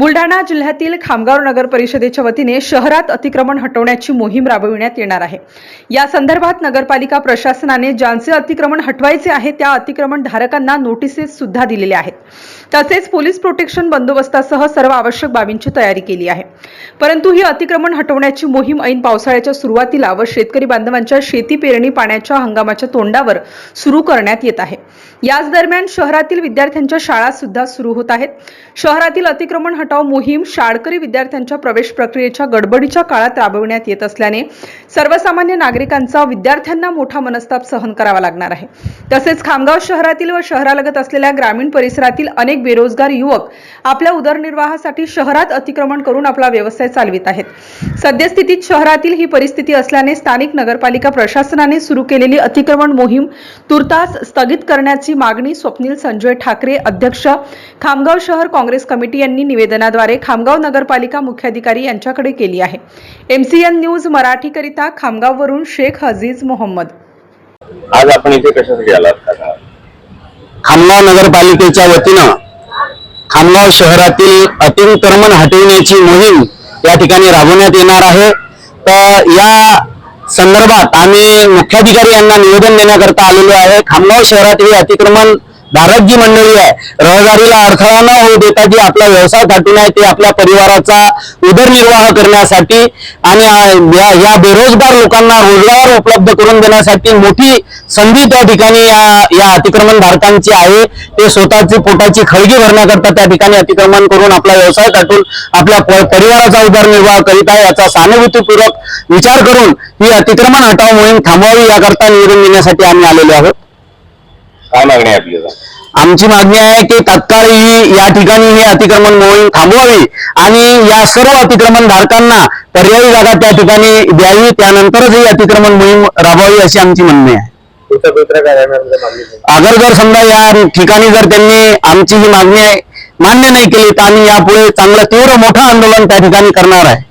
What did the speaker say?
Buldhana जिल्ह्यातील खामगाव नगर परिषदेच्या वतीने शहरात अतिक्रमण हटवण्याची मोहीम राबविण्यात येणार आहे. या संदर्भात नगरपालिका प्रशासनाने ज्यांचे अतिक्रमण हटवायचे आहे त्या अतिक्रमण धारकांना नोटिसेस सुद्धा दिलेल्या आहेत. तसेच पोलीस प्रोटेक्शन बंदोबस्तासह सर्व आवश्यक बाबींची तयारी केली आहे. परंतु ही अतिक्रमण हटवण्याची मोहीम ऐन पावसाळ्याच्या सुरुवातीला व शेतकरी बांधवांच्या शेती पेरणी पाण्याच्या हंगामाच्या तोंडावर सुरू करण्यात येत आहे. याच दरम्यान शहरातील विद्यार्थ्यांच्या शाळा सुद्धा सुरू होत आहेत. शहरातील अतिक्रमण हटाव मोहीम शाळकरी विद्यार्थ्यांच्या प्रवेश प्रक्रियेच्या गडबडीच्या काळात राबविण्यात येत असल्याने सर्वसामान्य नागरिकांचा विद्यार्थ्यांना मोठा मनस्ताप सहन करावा लागणार आहे. तसेच खामगाव शहरातील व शहरालगत असलेल्या ग्रामीण परिसरातील अनेक बेरोजगार युवक आपल्या उदरनिर्वाहासाठी शहरात अतिक्रमण करून आपला व्यवसाय चालवित आहेत. सद्यस्थितीत शहरातील ही परिस्थिती असल्याने स्थानिक नगरपालिका प्रशासनाने सुरू केलेली अतिक्रमण मोहीम तुर्तास स्थगित करण्याची मागणी स्वप्नील संजय ठाकरे अध्यक्ष खामगाव शहर काँग्रेस कमिटी यांनी निवेदन निवेदनाद्वारे खामगाव नगरपालिका मुख्याधिकारी यांच्याकडे केली आहे. एमसीएन न्यूज मराठीकरिता खामगाववरून शेख हजीज मोहम्मद. आज आपण इथे कशासाठी आलात? खामगाव नगरपालिकेच्या वतीनं खामगाव शहरातील अतिक्रमण हटविण्याची मोहीम या ठिकाणी राबवण्यात येणार आहे. तर या संदर्भात आम्ही मुख्याधिकारी यांना निवेदन देण्याकरता आलेलो आहे. खामगाव शहरातील अतिक्रमण धारक जी मंडळी आहे. रहदारीला अडथळा न होऊ देता जी आपला व्यवसाय थाटून आहे ते आपल्या परिवाराचा उदरनिर्वाह करण्यासाठी आणि या या बेरोजगार लोकांना रोजगार उपलब्ध करून देण्यासाठी मोठी संधी त्या ठिकाणी या या अतिक्रमण धारकांची आहे. ते स्वतःची पोटाची खळगी भरण्याकरता त्या ठिकाणी अतिक्रमण करून आपला व्यवसाय थाटून आपल्या प- परिवाराचा उदरनिर्वाह करीत आहे. याचा सहानुभूतीपूर्वक विचार करून ही अतिक्रमण हटाव मोहीम थांबवावी याकरता निवडून देण्यासाठी आम्ही आलेलो आहोत. काय मागणी आहे आपली आता? आमची मागणी आहे की तात्काळ ही या ठिकाणी ही अतिक्रमण मोहीम थांबवावी आणि या सर्व अतिक्रमण धारकांना पर्यायी जागा त्या ठिकाणी द्यावी त्यानंतरच ही अतिक्रमण मोहीम राबवावी अशी आमची म्हणणे आहे पुढचा काय राहणार तुमच्या मागणीचं? अगर जर समजा या ठिकाणी जर त्यांनी आमची ही मागणी आहे मान्य नाही केली तर आम्ही यापुढे चांगलं तीव्र मोठं आंदोलन त्या ठिकाणी करणार आहे